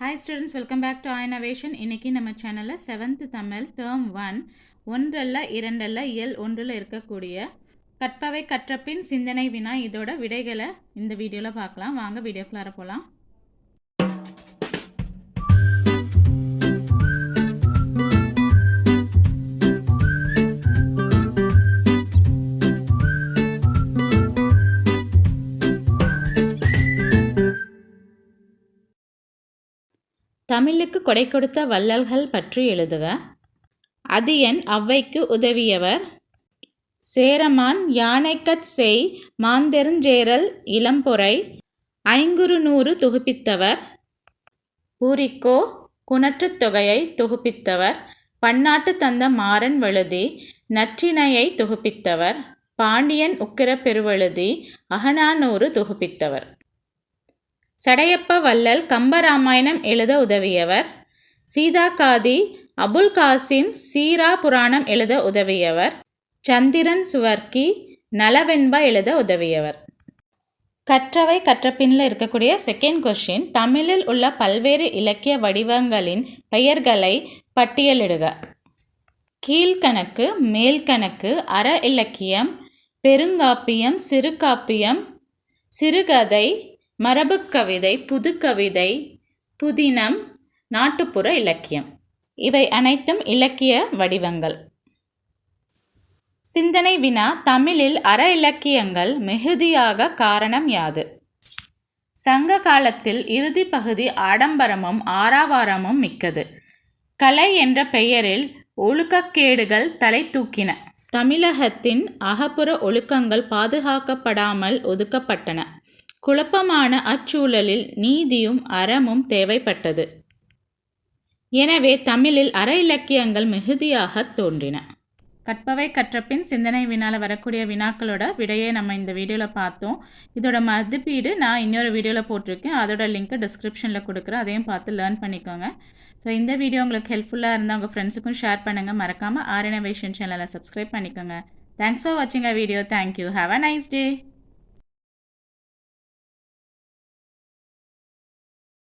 Hi students welcome back to innovation இன்றைக்கி நம்ம சேனலில் செவன்த்து தமிழ் டேர்ம் ஒன் ஒன்றல்ல இரண்டல்ல இயல் ஒன்றில் இருக்கக்கூடிய கற்பவை கற்றபின் சிந்தனை வினா இதோட விடைகளை இந்த வீடியோவில் பார்க்கலாம். வாங்க வீடியோக்குள்ளார போகலாம் தமிழுக்கு கொடை கொடுத்த வள்ளல்கள் பற்றி எழுதுக. அதியன் ஔவைக்கு உதவியவர். சேரமான் யானைக்கச் செய் மாந்தெருஞ்சேரல் இளம்பொறை ஐங்குறு நூறு தொகுப்பித்தவர். பூரிக்கோ குணற்றுத் தொகையை தொகுப்பித்தவர். பன்னாட்டு தந்த மாறன் வழுதி நற்றினையை தொகுப்பித்தவர். பாண்டியன் உக்கிர பெருவழுதி அகனானூறு தொகுப்பித்தவர். சடையப்ப வள்ளல் கம்பராமாயணம் எழுத உதவியவர். சீதாகாதி அபுல் காசிம் சீரா புராணம் எழுத உதவியவர். சந்திரன் சுவர்க்கி நலவெண்பா எழுத உதவியவர். கற்றவை கற்றப்பின்ல இருக்கக்கூடிய செகண்ட் கொஷின் தமிழில் உள்ள பல்வேறு இலக்கிய வடிவங்களின் பெயர்களை பட்டியலிடுக. கீழ்கணக்கு மேல்கணக்கு அற இலக்கியம் பெருங்காப்பியம் சிறுகாப்பியம் சிறுகதை மரபுக் கவிதை புதுக்கவிதை புதினம் நாட்டுப்புற இலக்கியம். இவை அனைத்தும் இலக்கிய வடிவங்கள். சிந்தனை வினா தமிழில் அற இலக்கியங்கள் மிகுதியாக காரணம் யாது? சங்க காலத்தில் இறுதி பகுதி ஆடம்பரமும் ஆறாவாரமும் மிக்கது. கலை என்ற பெயரில் ஒழுக்கக்கேடுகள் தலை தூக்கின. தமிழகத்தின் அகப்புற ஒழுக்கங்கள் பாதுகாக்கப்படாமல் ஒதுக்கப்பட்டன. குழப்பமான அச்சூழலில் நீதியும் அறமும் தேவைப்பட்டது. எனவே தமிழில் அற இலக்கியங்கள் மிகுதியாக தோன்றின. கற்பவை கற்றப்பின் சிந்தனை வினால வரக்கூடிய வினாக்களோட விடையை நம்ம இந்த வீடியோவில் பார்த்தோம். இதோட மதிப்பீடு நான் இன்னொரு வீடியோவில் போட்டிருக்கேன். அதோட லிங்க்கு டிஸ்கிரிப்ஷனில் கொடுக்குறேன். அதையும் பார்த்து லேர்ன் பண்ணிக்கோங்க. ஸோ இந்த வீடியோ உங்களுக்கு ஹெல்ப்ஃபுல்லாக இருந்தால் உங்கள் ஃப்ரெண்ட்ஸுக்கும் ஷேர் பண்ணுங்கள் மறக்காமல் ஆரினோவேஷன் சேனலை சப்ஸ்கிரைப் பண்ணிக்கோங்க. தேங்க்ஸ் ஃபார் வாட்சிங் a video thank you have a nice day